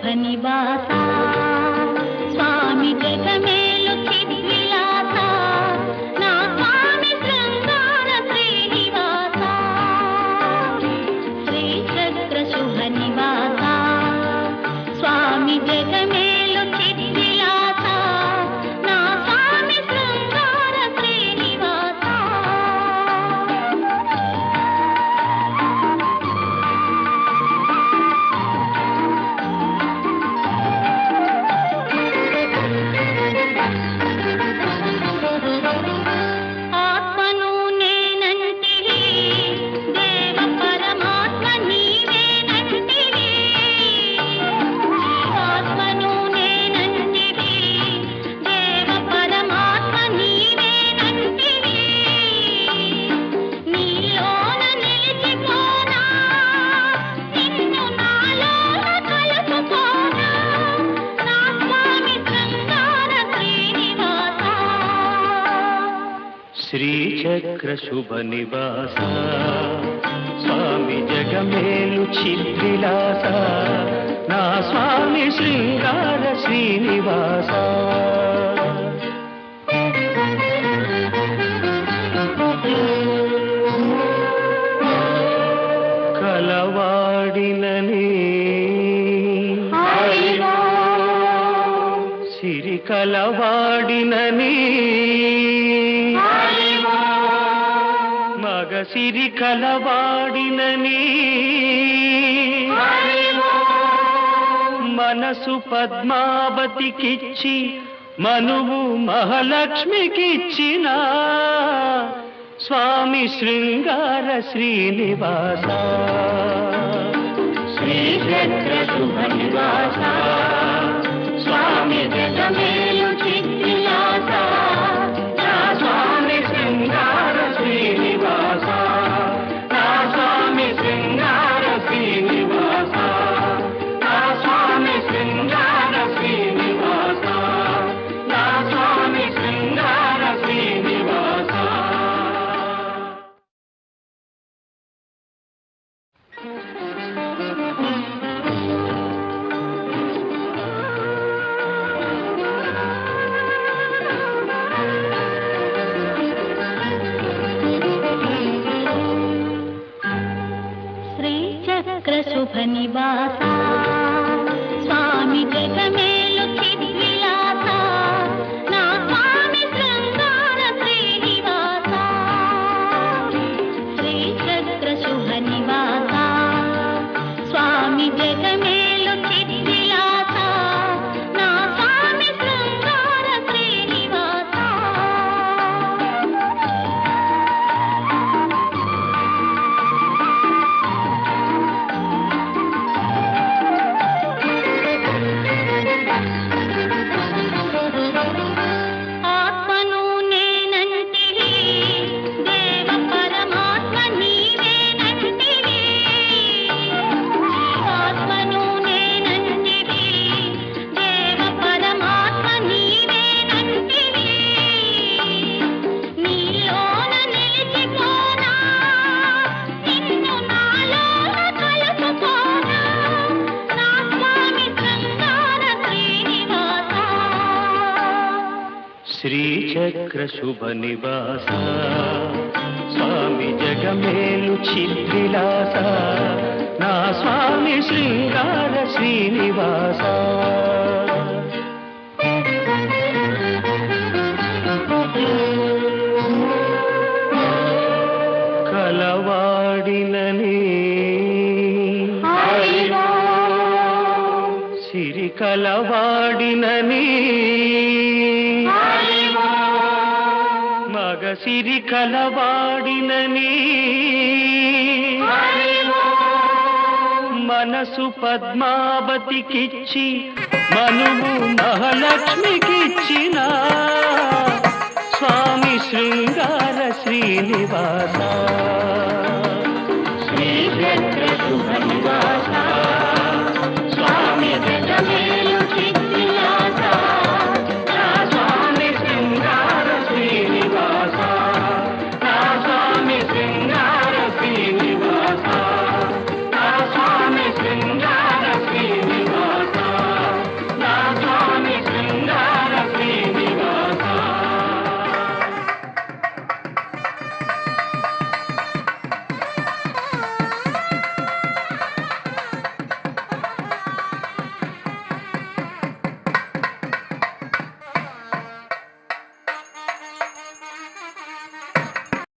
శ్రీచక్ర శుభ శ్రీచక్ర శుభ నివాస స్వామి జగమేలు చిద్విలాస నా స్వామి శృంగార శ్రీనివాస. కలవాడినని సిరి కలవాడినని సిరి కలవాడినని మనసు పద్మావతికిచ్చి మనువు మహాలక్ష్మికిచ్చిన. స్వామి శృంగార శ్రీనివాస. శ్రీచక్ర శుభ నివాస. శుభ శ్రీచక్ర శుభ నివాస స్వామి జగమేలు చిద్విలాస నా స్వామి శృంగార శ్రీనివాస. కలవాడినని సిరి కలవాడినని సిరి కలవాడినని మనసు పద్మావతికిచ్చి మనువు మహాలక్ష్మికిచ్చిన స్వామి శృంగార శ్రీనివాస. శ్రీ చంద్ర శుభనివాస